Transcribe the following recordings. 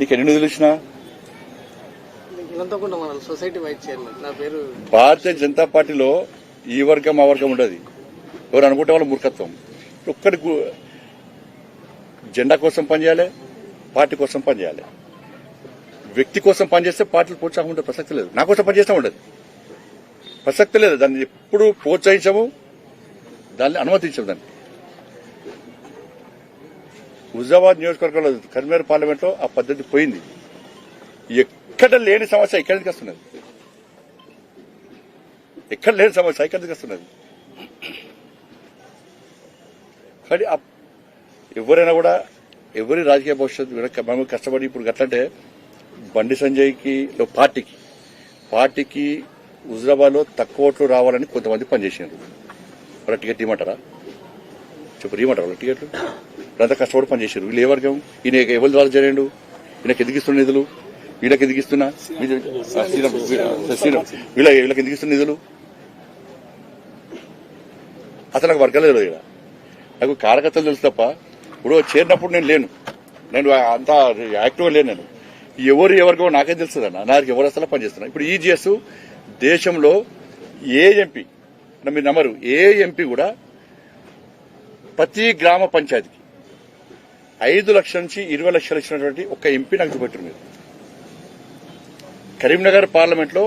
నీకు ఎన్ని నిధులు ఇచ్చినా భారతీయ జనతా పార్టీలో ఈ వర్గం ఆ వర్గం ఉండదు. ఎవరు అనుకుంటే వాళ్ళ మూర్ఖత్వం. ఒక్కడి జెండా కోసం పనిచేయాలి పార్టీ కోసం పనిచేయాలి. వ్యక్తి కోసం పనిచేస్తే పార్టీలు ప్రోత్సాహం ఉండే ప్రసక్తి లేదు. నా కోసం పనిచేస్తా ఉండదు. ప్రసక్తి లేదు. దాన్ని ఎప్పుడు ప్రోత్సహించము దాన్ని అనుమతించము దాన్ని. హుజాబాద్ నియోజకవర్గంలో కరీంనగర్ పార్లమెంట్లో ఆ పద్ధతి పోయింది. ఎక్కడ లేని సమస్య ఇక్కడి నుంచి వస్తున్నది. ఎక్కడ లేని సమస్య ఇక్కడి నుంచి వస్తున్నది. కానీ ఎవరైనా కూడా ఎవరి రాజకీయ భవిష్యత్తు వెనక కష్టపడి ఇప్పుడు గట్లంటే బండి సంజయ్కి పార్టీకి. పార్టీకి హుజరాబాద్లో తక్కువ ఓట్లు రావాలని కొంతమంది పనిచేసారు వాళ్ళ టికెట్ ఇవ్వమంటారా? చెప్పు ఇవ్వమంటారు? వాళ్ళ టికెట్లు? వీళ్ళంతా కష్టపడి పనిచేశారు వీళ్ళు ఏ వర్గం? ఈయన ఎవరి ద్వారా చేయండు ఈయనకి ఎదిగిస్తున్న నిధులు? వీళ్ళకి ఎదిగిస్తున్నా వీళ్ళ- వీళ్ళ వీళ్ళకి ఎదిగిస్తున్న నిధులు? అసలు నాకు వర్గాలు తెలియదు ఇక్కడ నాకు కార్యకర్తలు తెలుసు తప్ప ఇప్పుడు చేరినప్పుడు నేను లేను. నేను అంత యాక్టివ్గా లేను నేను. ఎవరు ఎవరికో నాకేం తెలుస్తుంది అన్న. నాకు ఎవరు అసలు పనిచేస్తున్నా ఇప్పుడు ఈజీఎస్ దేశంలో ఏ ఎంపీ మీరు నమ్మరు ఏ ఎంపీ కూడా ప్రతి గ్రామ పంచాయతీకి ఐదు లక్షల నుంచి ఇరవై లక్షలు ఇచ్చినటువంటి ఒక ఎంపీ నాకు చూపెట్టారు మీరు. కరీంనగర్ పార్లమెంట్లో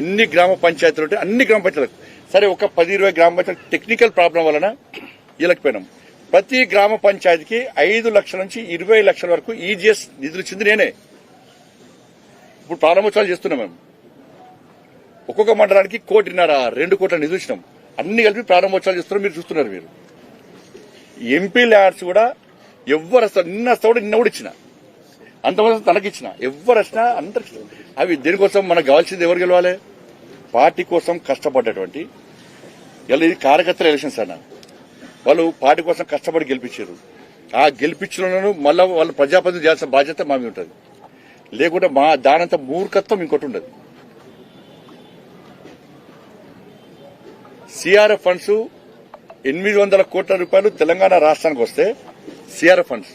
ఎన్ని గ్రామ పంచాయతీలు ఉంటే అన్ని గ్రామ పంచాయతీలకు. సరే ఒక పది ఇరవై గ్రామ పంచాయతీ టెక్నికల్ ప్రాబ్లం వలన ఇలకపోయినాం ప్రతి గ్రామ పంచాయతీకి ఐదు లక్షల నుంచి ఇరవై లక్షల వరకు ఈజీఎస్ నిధులు ఇచ్చింది నేనే. ఇప్పుడు ప్రారంభోత్సవాలు చేస్తున్నాం మేము. ఒక్కొక్క మండలానికి కోటిన్నర రెండు కోట్ల నిధులు ఇచ్చినాం. అన్ని కలిపి ప్రారంభోత్సవాలు చేస్తున్నాం మీరు చూస్తున్నారు మీరు. ఎంపీ ల్యాడ్స్ కూడా ఎవరు అసలు నిన్న వస్తాడు నిన్న కూడా ఇచ్చిన. అంతమంది తనకిచ్చిన. ఎవరు వచ్చినా అందరికి అవి దేనికోసం మనకు కావాల్సింది ఎవరు గెలవాలి? పార్టీ కోసం కష్టపడ్డటువంటి ఇలా ఇది కార్యకర్తల ఎలక్షన్స్ అన్న. వాళ్ళు పార్టీ కోసం కష్టపడి గెలిపించారు. ఆ గెలిపించిన మళ్ళా వాళ్ళు ప్రజాప్రతినిధి చేయాల్సిన బాధ్యత మా మీద ఉంటుంది. లేకుంటే మా దానంత మూర్ఖత్వం ఇంకోటి ఉండదు. సిఆర్ఎఫ్ ఫండ్స్ ఎనిమిది వందల కోట్ల రూపాయలు తెలంగాణ రాష్ట్రానికి వస్తే సిఆర్ఎఫ్ ఫండ్స్.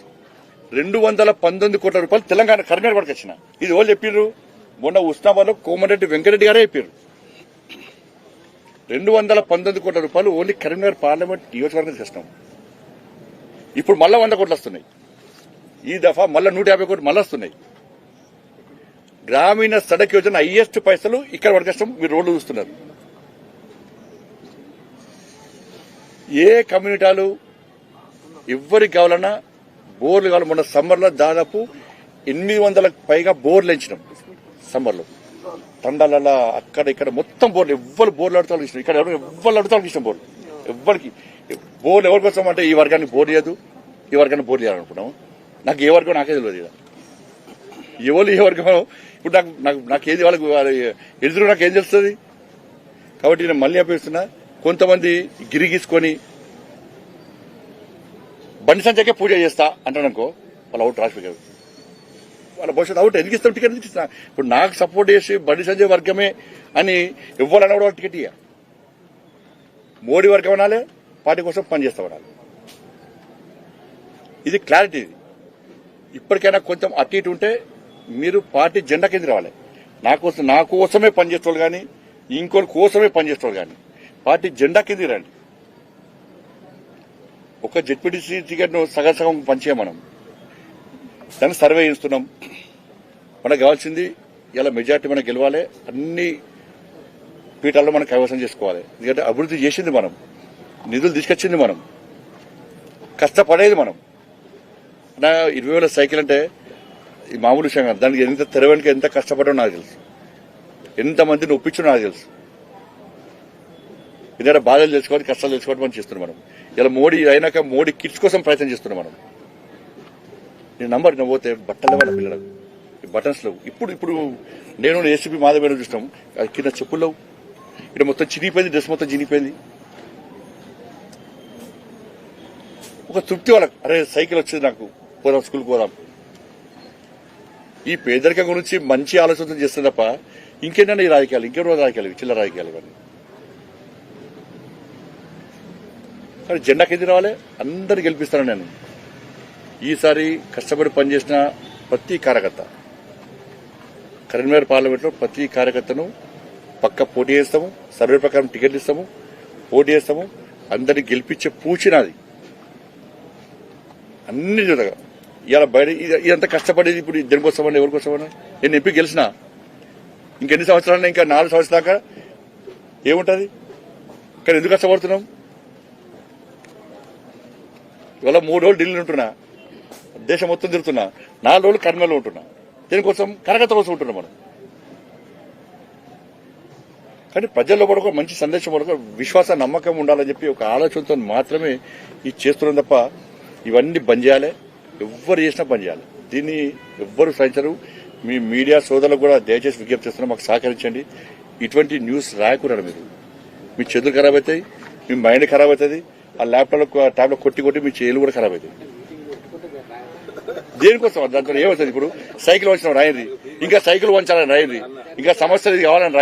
రెండు వందల పంతొమ్మిది కోట్ల రూపాయలు తెలంగాణ కరీంనగర్ వచ్చిన. ఇది వాళ్ళు చెప్పారు మొన్న ఉస్నాబాద్లో కోమరెడ్డి వెంకరెడ్డి గారే చెప్పారు రెండు వందల పంతొమ్మిది కోట్ల రూపాయలు ఓన్లీ కరీంనగర్ పార్లమెంట్ నియోజకవర్గం చేసినాం ఇప్పుడు మళ్ళా వంద కోట్లు వస్తున్నాయి. ఈ దఫా మళ్ళా నూట యాభై కోట్లు మళ్ళీ వస్తున్నాయి. గ్రామీణ సడక్ యోజన హైయెస్ట్ పైసలు ఇక్కడ పడికేస్తాం మీరు రోడ్లు చూస్తున్నారు. ఏ కమ్యూనిటాలు ఎవరికి కావాలన్నా బోర్లు కావాలి. మొన్న సమ్మర్లో దాదాపు ఎనిమిది వందలకు పైగా బోర్లు ఎంచినాం. సమ్మర్లో. తండాల అక్కడ ఇక్కడ మొత్తం బోర్లు ఎవ్వరు బోర్లు అడుగుతారు ఇష్టం ఇక్కడ ఎవరు ఎవ్వరు అడుగుతారు ఇష్టం బోర్లు. ఎవ్వరికి. బోర్లు ఎవరి కోసం అంటే ఈ వర్గానికి బోర్ లేదు. ఈ వర్గానికి బోర్ చేయాలనుకున్నాము నాకు ఏ వర్గం నాకే తెలియదు ఇక. ఎవరు ఏ వర్గం? ఇప్పుడు నాకు నాకు నాకేది వాళ్ళకి ఎదురు నాకు ఏం తెలుస్తుంది? కాబట్టి నేను మళ్ళీ అప్పిస్తున్నా కొంతమంది గిరిగీసుకొని బండి సంచకే పూజ చేస్తా అంటాను అనుకో అవుట్ రాష్ట్ర వాళ్ళ భవిష్యత్తు అవుట్ ఎందుకు ఇస్తాం టికెట్ ఎందుకు ఇస్తా? ఇప్పుడు నాకు సపోర్ట్ చేసి బండి సంజయ్ వర్గమే అని ఇవ్వాలన్నా కూడా టికెట్ ఇయ్య. మోడీ వర్గం అనాలి పార్టీ కోసం పనిచేస్తా ఉండాలి. ఇది క్లారిటీ ఇది. ఇప్పటికైనా కొంచెం అటు ఇటు ఉంటే మీరు పార్టీ జెండా కింద రావాలి. నా కోసం నా కోసమే పనిచేసేవాళ్ళు కానీ ఇంకోటి కోసమే పనిచేసేవాళ్ళు కానీ పార్టీ జెండా కింద రండి. ఒక జెడ్పీటీసీ టికెట్ను సగం సగం పంచే మనం. దాన్ని సర్వే చేస్తున్నాం. మనకు కావాల్సింది ఇలా మెజార్టీ మనకు గెలవాలి. అన్ని పీఠాల్లో మనం కైవసం చేసుకోవాలి. ఎందుకంటే అభివృద్ధి చేసింది మనం. నిధులు తీసుకొచ్చింది మనం. కష్టపడేది మనం. నా ఇరవై వేల సైకిల్ అంటే ఈ మామూలు విషయం కాదు. దానికి ఎంత తెరవడానికి ఎంత కష్టపడో నాకు తెలుసు. ఎంతమందిని ఒప్పించడం నాకు తెలుసు. ఎందుకంటే బాధలు తెలుసుకోవాలి కష్టాలు తెలుసుకోవడం మనం చేస్తున్నాం మనం. ఇలా మోడీ అయినాక మోడీ కిట్స్ కోసం ప్రయత్నం చేస్తున్నాం మనం. నేను నంబర్ పోతే బట్టలు వాళ్ళ పిల్లలకు? బటన్స్ లేవు. ఇప్పుడు ఇప్పుడు నేను ఏసీపీ మాధవ్ చూసినాం. అది కింద చెప్పులు లేవు. ఇక్కడ మొత్తం చినిగిపోయింది డ్రెస్ మొత్తం చినిగిపోయింది. ఒక తృప్తి వాళ్ళకి. అరే సైకిల్ వచ్చింది నాకు. పోదాం స్కూల్కి పోదాం. ఈ పేదరికం గురించి మంచి ఆలోచన చేస్తుంది తప్ప ఇంకేంటంటే ఈ రాజకీయాలు? ఇంకెవరో రాజకీయాలు? చిల్లర రాజకీయాలు ఇవన్నీ. కానీ జెండా కింద రావాలి. అందరు గెలిపిస్తాను నేను. ఈసారి కష్టపడి పనిచేసిన ప్రతి కార్యకర్త కరీంనగర్ పార్లమెంట్లో ప్రతి కార్యకర్తను పక్క పోటీ చేస్తాము సర్వే ప్రకారం టికెట్లు ఇస్తాము పోటీ చేస్తాము అందరిని గెలిపించే పూచినది అన్ని జరగ ఇవాళ బయట ఇది- ఇదంతా కష్టపడేది ఇప్పుడు దేనికోసమని ఎవరికోసమని నేను ఎంపీ గెలిచిన. ఇంకెన్ని సంవత్సరాలు ఇంకా నాలుగు సంవత్సరాల దాకా ఏముంటుంది? కానీ ఎందుకు కష్టపడుతున్నాం? ఇవాళ మూడు రోజులు ఢిల్లీ ఉంటున్నా. దేశం మొత్తం తిరుగుతున్నా. నాలుగు రోజులు కర్నూలు ఉంటున్నా. దీనికోసం కరగత కోసం ఉంటున్నాం మనం. కానీ ప్రజల్లో కూడా ఒక మంచి సందేశం కూడా ఒక విశ్వాస నమ్మకం ఉండాలని చెప్పి ఒక ఆలోచనతో మాత్రమే ఇది చేస్తున్నాం తప్ప ఇవన్నీ బంద్ చేయాలి. ఎవ్వరు చేసినా బంద్ చేయాలి. దీన్ని ఎవ్వరు సహించరు. మీ మీడియా సోదరులకు కూడా దయచేసి విజ్ఞప్తి చేస్తున్నా. మాకు సహకరించండి. ఇటువంటి న్యూస్ రాయకూడదు మీరు. మీ చేతులు ఖరాబ్ అవుతాయి. మీ మైండ్ ఖరాబ్ అవుతుంది. ఆ ల్యాప్టాప్ ట్యాబ్లెట్ కొట్టి కొట్టి మీ చేలు కూడా ఖరాబ్ అయింది దేనికోసం? దాంట్లో ఏమవుతుంది ఇప్పుడు? సైకిల్ వచ్చిన రాయండి. ఇంకా సైకిల్ వంచాలని రాయండి. ఇంకా సమస్యలు ఇది కావాలని